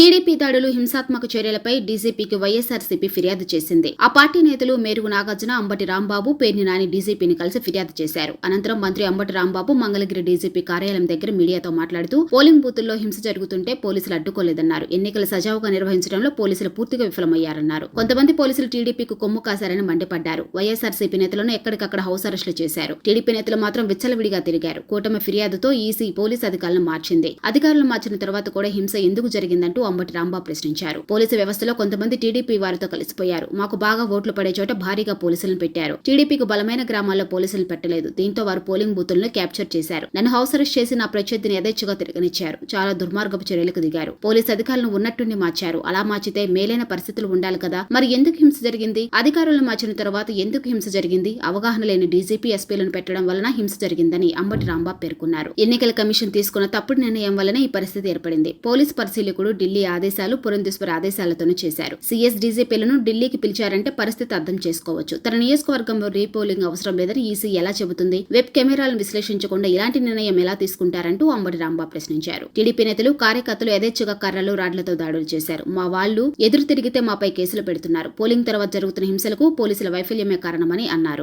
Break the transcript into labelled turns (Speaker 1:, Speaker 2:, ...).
Speaker 1: TDP దాడులు హింసాత్మక చర్యలపై డీజీపీకి వైఎస్ఆర్సీపీ ఫిర్యాదు చేసింది. ఆ పార్టీ నేతలు మేరుగు నాగార్జున అంబటి రాంబాబు పేర్ని నాని డీజీపీని కలిసి ఫిర్యాదు చేశారు. అనంతరం మంత్రి అంబటి రాంబాబు మంగళగిరి డీజీపీ కార్యాలయం దగ్గర మీడియాతో మాట్లాడుతూ పోలింగ్ బూతుల్లో హింస జరుగుతుంటే పోలీసులు అడ్డుకోలేదన్నారు. ఎన్నికలు సజావుగా నిర్వహించడంలో పోలీసులు పూర్తిగా విఫలమయ్యారన్నారు. కొంతమంది పోలీసులు టీడీపీకి కొమ్ము కాశారని మండిపడ్డారు. వైఎస్ఆర్సీపీ నేతలను ఎక్కడికక్కడ హౌస్ అరెస్టులు చేశారు. టీడీపీ నేతలు మాత్రం విచ్చలవిడిగా తిరిగారు. కూటమి ఫిర్యాదుతో ఈసీ పోలీసు అధికారులను మార్చింది. అధికారులు మార్చిన తర్వాత కూడా హింస ఎందుకు జరిగిందంటూ అంబటి రాంబాబు ప్రశ్నించారు. పోలీసు వ్యవస్థలో కొంతమంది టీడీపీ వారితో కలిసిపోయారు. మాకు బాగా ఓట్లు పడే చోట భారీగా పోలీసులను పెట్టారు. టీడీపీకి బలమైన గ్రామాల్లో పోలీసులు పెట్టలేదు. దీంతో వారు పోలింగ్ బూతులను క్యాప్చర్ చేశారు. నన్ను హౌస్ అరెస్ట్ చేసి నా ప్రత్యర్థిని యథేచ్ఛగా తిరగనిచ్చారు. చాలా దుర్మార్గపు చర్యలకు దిగారు. పోలీసు అధికారులను ఉన్నట్టుండి మార్చారు. అలా మార్చితే మేలైన పరిస్థితులు ఉండాలి కదా. మరి ఎందుకు హింస జరిగింది? అధికారులను మార్చిన తర్వాత ఎందుకు హింస జరిగింది? అవగాహన లేని డీజీపీ ఎస్పీలను పెట్టడం వలన హింస జరిగిందని అంబటి రాంబాబు పేర్కొన్నారు. ఎన్నికల కమిషన్ తీసుకున్న తప్పుడు నిర్ణయం వలన ఈ పరిస్థితి ఏర్పడింది. పోలీసు పరిశీలకుడు ఢిల్లీ ఆదేశాలు పురంధేశ్వర ఆదేశాలతోనూ చేశారు. సీఎస్ డీజీపీలను ఢిల్లీకి పిలిచారంటే పరిస్థితి అర్థం చేసుకోవచ్చు. తన నియోజకవర్గంలో రీపోలింగ్ అవసరం లేదని ఈసీ ఎలా చెబుతుంది? వెబ్ కెమెరాలను విశ్లేషించకుండా ఇలాంటి నిర్ణయం ఎలా తీసుకుంటారంటూ అంబటి రాంబాబు ప్రశ్నించారు. టీడీపీ నేతలు కార్యకర్తలు యథేచ్ఛగా కర్రలు రాడ్లతో దాడులు చేశారు. మా వాళ్ళు ఎదురు తిరిగితే మాపై కేసులు పెడుతున్నారు. పోలింగ్ తర్వాత జరుగుతున్న హింసలకు పోలీసుల వైఫల్యమే కారణమని అన్నారు.